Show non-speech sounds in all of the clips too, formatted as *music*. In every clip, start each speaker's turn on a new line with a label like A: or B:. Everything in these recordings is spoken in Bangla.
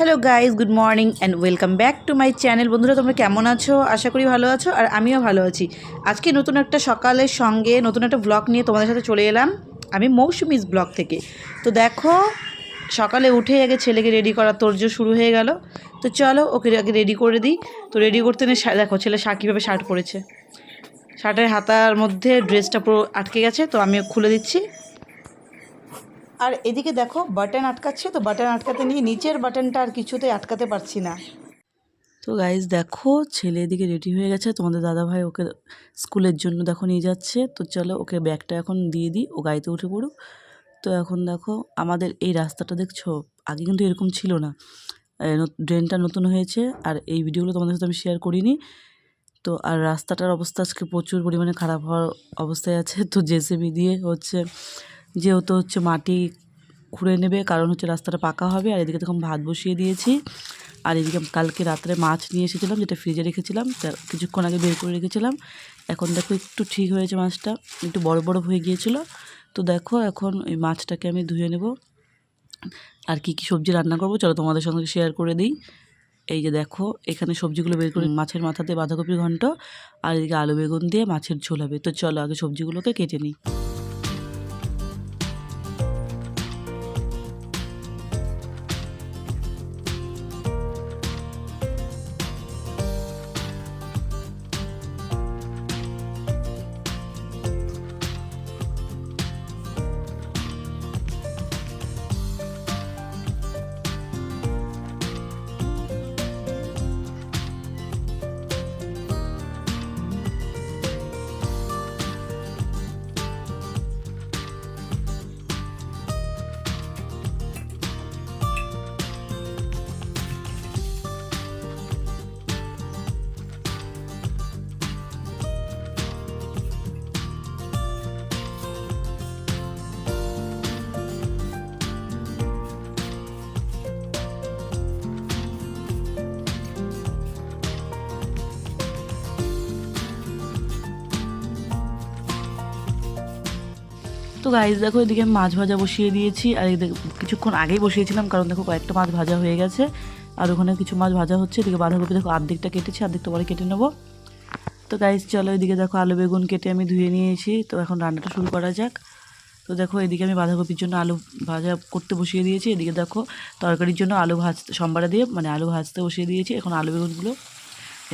A: Hello guys good morning and welcome back to my channel বন্ধুরা, তোমরা কেমন আছো? আশা করি ভালো আছো আর আমিও ভালো আছি। আজকে নতুন একটা সকালের সঙ্গে নতুন একটা ব্লগ নিয়ে তোমাদের সাথে চলে এলাম। আমি মৌসুমিস ব্লগ থেকে। তো দেখো, সকালে উঠে আগে ছেলেকে রেডি করা তোরজো শুরু হয়ে গেল। তো চলো, ওকে আগে রেডি করে দিই। তো রেডি করতে নিয়ে দেখো, ছেলে শার্ট কীভাবে শার্ট পরেছে। শার্টের হাতার মধ্যে ড্রেসটা পুরো আটকে গেছে, তো আমি খুলে দিচ্ছি। আর এদিকে দেখো বাটন আটকাচ্ছে, তো বাটন আটকাতে নিয়ে নিচের বাটনটা আর কিছুতে আটকাতে পারছি না। তো গাইজ দেখো, ছেলে এদিকে রেডি হয়ে গেছে, তোমাদের দাদা ভাই ওকে স্কুলের জন্য দেখো নিয়ে যাচ্ছে। তো চলো ওকে ব্যাগটা এখন দিয়ে দিই, ও গাড়িতে উঠে পড়ুক। তো এখন দেখো, আমাদের এই রাস্তাটা দেখছ? আগে কিন্তু এরকম ছিল না। ড্রেনটা নতুন হয়েছে, আর এই ভিডিওগুলো তোমাদের সাথে আমি শেয়ার করিনি। তো আর রাস্তাটার অবস্থা আজকে প্রচুর পরিমাণে খারাপ হওয়ার অবস্থায় আছে। তো জেসিবি দিয়ে হচ্ছে যেহেতু হচ্ছে মাটি খুঁড়ে নেবে, কারণ হচ্ছে রাস্তাটা পাকা হবে, আর এদিকে তখন ভাত বসিয়ে দিয়েছি। আর এদিকে কালকে রাত্রে মাছ নিয়ে এসেছিলাম, যেটা ফ্রিজে রেখেছিলাম কিছুক্ষণ আগে বের করে রেখেছিলাম। এখন দেখো একটু ঠিক হয়েছে মাছটা, একটু বড় বড় হয়ে গিয়েছিল। তো দেখো এখন এই মাছটাকে আমি ধুয়ে নেব। আর কি কি সবজি রান্না করব, চলো তোমাদের সঙ্গে শেয়ার করে দিই। এই যে দেখো, এখানে সবজিগুলো বের করে মাছের মাথাতে বাঁধাকপি ঘন্ট, আর এদিকে আলু বেগুন দিয়ে মাছের ঝোল হবে। তো চলো আগে সবজিগুলোকে কেটে নিই। তো গাইজ দেখো এদিকে মাছ ভাজা বসিয়ে দিয়েছি, আর কিছুক্ষণ আগেই বসিয়েছিলাম, কারণ দেখো কয়েকটা মাছ ভাজা হয়ে গেছে, আর ওখানে কিছু মাছ ভাজা হচ্ছে, এদিকে বাঁধাকপি দেখো অর্ধেকটা কেটেছি অর্ধেকটা পরে কেটে নেব। তো গাইজ চলো এদিকে দেখো আলু বেগুন কেটে আমি ধুয়ে নিয়েছি, তো এখন রান্নাটা শুরু করা যাক। তো দেখো এদিকে আমি বাঁধাকপির জন্য আলু ভাজা করতে বসিয়ে দিয়েছি, এদিকে দেখো তরকারির জন্য আলু ভাজতে, সম্বারে দিয়ে মানে আলু ভাজতে বসিয়ে দিয়েছি, এখন আলু বেগুনগুলো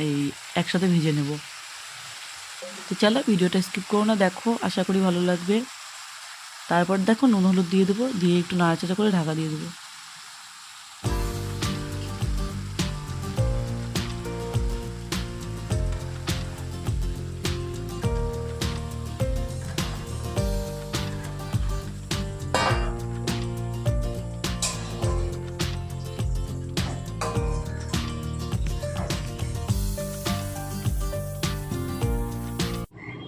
A: এই একসাথে ভেজে নেব। তো চলো ভিডিওটা স্কিপ করো না, দেখো, আশা করি ভালো লাগবে। তারপর দেখো নুন হলুদ দিয়ে দেবো দিয়ে একটু নাড়াচাড়া করে ঢাকা দিয়ে দেবো।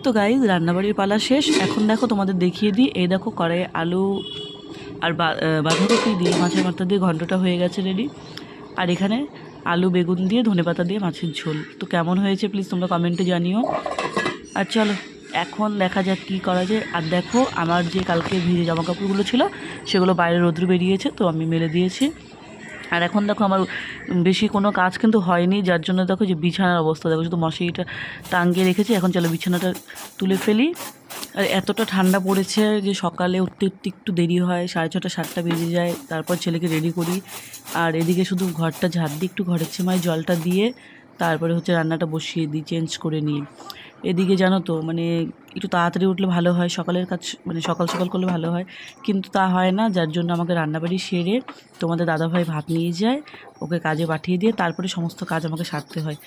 A: তো গাইজ রান্নাবাড়ির পালা শেষ। এখন দেখো তোমাদের দেখিয়ে দিই। এই দেখো কড়াইয়ে আলু আর বাঁধাকপি দিয়ে মাছের মাথা দিয়ে ঘন্টটা হয়ে গেছে রেডি আর এখানে আলু, বেগুন দিয়ে ধনেপাতা দিয়ে মাছের ঝোল। তো কেমন হয়েছে প্লিজ তোমরা কমেন্টে জানিও। আর চলো, এখন দেখা যাক কী করা যায়। আর দেখো, আমার যে কালকে ভিজে জামা কাপড়গুলো ছিল, সেগুলো বাইরে রোদ্রু বেরিয়েছে, তো আমি মেলে দিয়েছি। আর এখন দেখো আমার বেশি কোনো কাজ কিন্তু হয়নি, যার জন্য দেখো যে বিছানার অবস্থা। দেখো শুধু মশারিটা টাঙ্গিয়ে রেখেছি, এখন চলো বিছানাটা তুলে ফেলি। আর এতটা ঠান্ডা পড়েছে যে সকালে উঠতে উঠতে একটু দেরি হয়, সাড়ে ছটা, সাতটা বেজে যায়, তারপর ছেলেকে রেডি করি। আর এদিকে শুধু ঘরটা ঝাড় দিই একটু ঘরের ছেমায় জলটা দিয়ে, তারপরে হচ্ছে রান্নাটা বসিয়ে দিই, চেঞ্জ করে নিই। এদিকে জানো তো মানে একটু তাড়াতাড়ি উঠলে ভালো হয়, সকালের কাজ মানে সকাল সকাল করলে ভালো হয়। কিন্তু তা হয় না, যার জন্য আমাকে রান্নাবাড়ি সেরে তোমাদের দাদাভাই ভাত নিয়ে যায়, ওকে কাজে পাঠিয়ে দিয়ে তারপরে সমস্ত কাজ আমাকে সারতে হয়।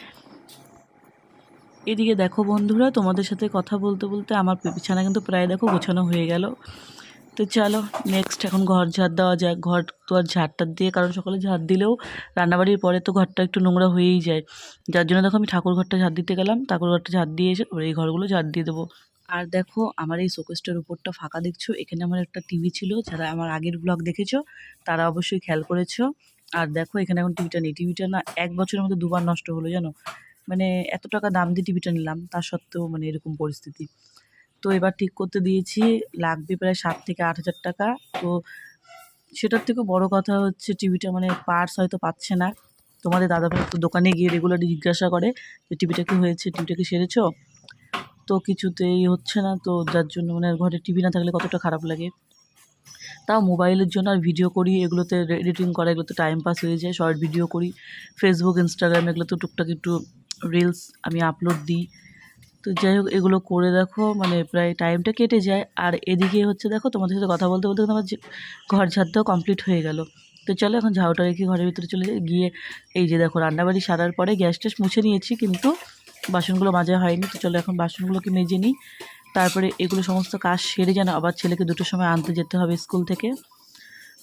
A: এদিকে দেখো বন্ধুরা, তোমাদের সাথে কথা বলতে বলতে আমার বিছানা কিন্তু প্রায় দেখো গোছানো হয়ে গেল। তো চলো নেক্সট এখন ঘর ঝাড় দেওয়া যায় ঘর তো আর ঝাড়টা দিয়ে কারণ সকালে ঝাড় দিলেও রান্নাবাড়ির পরে তো ঘরটা একটু নোংরা হয়েই যায়। যার জন্য দেখো আমি ঠাকুর ঘরটা ঝাড় দিতে গেলাম, ঠাকুর ঘরটা ঝাড় দিয়ে এসে এই ঘরগুলো ঝাড় দিয়ে দেবো। আর দেখো, আমার এই শোকেসটার উপরটা ফাঁকা দেখছ? এখানে আমার একটা টিভি ছিল, যারা আমার আগের ব্লগ দেখেছ, তারা অবশ্যই খেয়াল করেছ। আর দেখো, এখানে এখন টিভিটা নেই। টিভিটা না, এক বছরের মধ্যে দুবার নষ্ট হলো, জানো? মানে এত টাকা দাম দিয়ে টিভিটা নিলাম, তা সত্ত্বেও মানে এরকম পরিস্থিতি। তো এবার ঠিক করতে দিয়েছি। লাগবে প্রায় সাত থেকে আট হাজার টাকা। তো সেটার থেকে বড় কথা হচ্ছে টিভিটা মানে পার্টস হয়তো পাচ্ছে না। তোমাদের দাদা তো দোকানে গিয়ে রেগুলারলি জিজ্ঞাসা করে যে, টিভিটা কি হয়েছে? টিভিটা কি সেরেছো? তো কিছুতেই হচ্ছে না। তো যার জন্য মানে ঘরে টিভি না থাকলে কতটা খারাপ লাগে। তাও মোবাইলের জন্য আর ভিডিও করি, এগুলোতে এডিটিং করা, এগুলোতে টাইম পাস হয়ে যায়। শর্ট ভিডিও করি। ফেসবুক ইনস্টাগ্রাম এগুলোতে টুকটাক একটু রিলস আমি আপলোড দিই। তো যাই হোক, এগুলো করে দেখো মানে প্রায় টাইমটা কেটে যায়। আর এদিকে হচ্ছে দেখো, তোমাদের সাথে কথা বলতে বলতে আমার ঘর ঝাড়টাও কমপ্লিট হয়ে গেল। তো চলো এখন ঝাউটা রেখে ঘরের ভিতরে চলে গিয়ে এই যে দেখো, রান্নাবাড়ি সারার পরে গ্যাস ট্যাস মুছে নিয়েছি, কিন্তু বাসনগুলো মাজা হয়নি। তো চলো এখন বাসনগুলোকে মেজে নিই। তারপরে এগুলো সমস্ত কাজ সেরে যেন আবার ছেলেকে দুটোর সময় আনতে যেতে হবে স্কুল থেকে।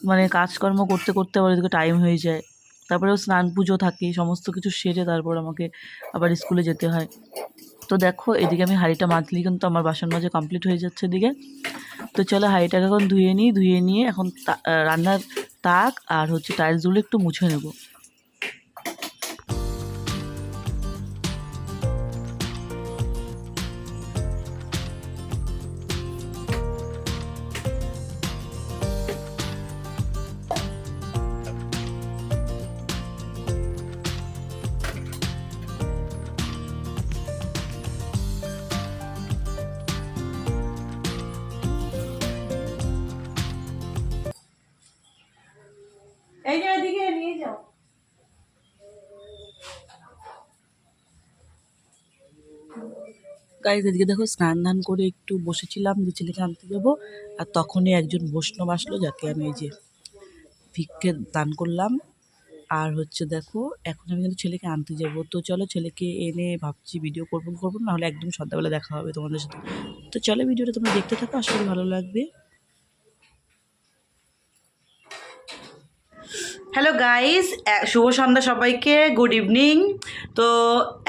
A: মানে কাজকর্ম করতে করতে আবার এদিকে টাইম হয়ে যায়। তারপরে স্নান পুজো থাকে, সমস্ত কিছু সেরে তারপর আমাকে আবার স্কুলে যেতে হয়। তো দেখো, এদিকে আমি হাঁড়িটা মাজলি কিন্তু আমার বাসন মাজা কমপ্লিট হয়ে যাচ্ছে এদিকে। তো চলো হাঁড়িটাকে এখন ধুয়ে নিই, ধুয়ে নিয়ে এখন রান্নার তাক আর হচ্ছে টাইলসগুলো একটু মুছে নেব।
B: এই যে এদিকে নিয়ে যাও।
A: গাইজ এদিকে দেখো, স্নান ধান করে একটু বসেছিলাম, যে ছেলেকে আনতে যাব, আর তখনই একজন বৈষ্ণব আসলো, যাকে আমি এই যে ভিক্ষে দান করলাম। আর হচ্ছে দেখো, এখন আমি কিন্তু ছেলেকে আনতে যাব। তো চলো, ছেলেকে এনে ভাবছি ভিডিও করব করব, না হলে একদম সন্ধ্যাবেলা দেখা হবে তোমাদের সাথে। তো চলো, ভিডিওটা তোমরা দেখতে থাকো করি ভালো লাগবে।
B: হ্যালো গাইস শুভ সন্ধ্যা সবাইকে। গুড ইভিনিং তো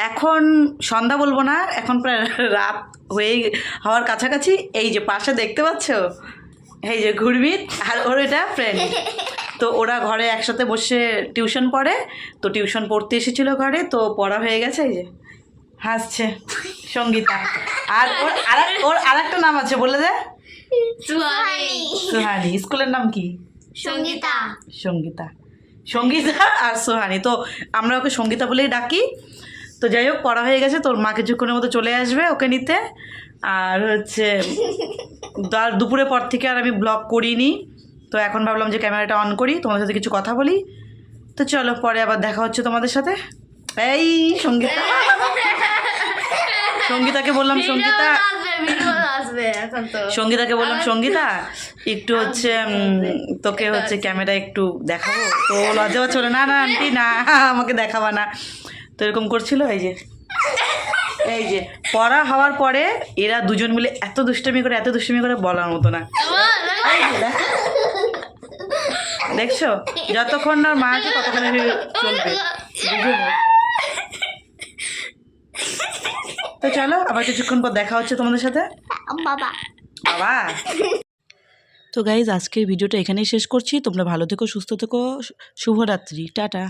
B: এখন সন্ধ্যা বলব না এখন প্রায় *laughs* রাত হয়ে হওয়ার কাছাকাছি। এই যে পাশে দেখতে পাচ্ছ? এই যে ঘুরবিত আর ওর এটা ফ্রেন্ড তো ওরা ঘরে একসাথে বসে টিউশন পড়ে। তো টিউশন পড়তে এসেছিল ঘরে তো পড়া হয়ে গেছে এই যে হাসছে সঙ্গীতা। আর ওর আর ওর আর একটা নাম আছে বলে দে।
C: সুহানি।
B: সুহানি। স্কুলের নাম কি?
C: সঙ্গীতা।
B: সঙ্গীতা। সঙ্গীতা আর সোহানি। তো আমরা ওকে সঙ্গীতা বলেই ডাকি। তো যাই হোক, পড়া হয়ে গেছে, তোর মা কিছুক্ষণের মতো চলে আসবে ওকে নিতে। আর হচ্ছে, আর দুপুরের পর থেকে আর আমি ব্লগ করিনি। তো এখন ভাবলাম যে ক্যামেরাটা অন করি, তোমাদের সাথে কিছু কথা বলি। তো চলো, পরে আবার দেখা হচ্ছে তোমাদের সাথে। এই, সঙ্গীতা। সঙ্গীতাকে বললাম সঙ্গীতা। সঙ্গীতাকে বললাম সঙ্গীতা একটু হচ্ছে তোকে হচ্ছে। ক্যামেরা একটু দেখাবো। তো লজ্জা পাচ্ছিল না না আন্টি না আমাকে দেখাবা না। তো এরকম করছিল এই যে। এই যে পড়া হওয়ার পরে এরা দুজন মিলে এত দুষ্টামি করে এত দুষ্টমি করে বলার মতো না। দেখছ? যতক্ষণ না মা আছে ততক্ষণ চলবে দুজনে। তো চলো আবার কিছুক্ষণ পর দেখা হচ্ছে তোমাদের সাথে।
C: বাবা।
B: বাবা।
A: তো গাইজ আজকের ভিডিওটা এখানেই শেষ করছি। তোমরা ভালো থেকো সুস্থ থেকো শুভরাত্রি। টাটা।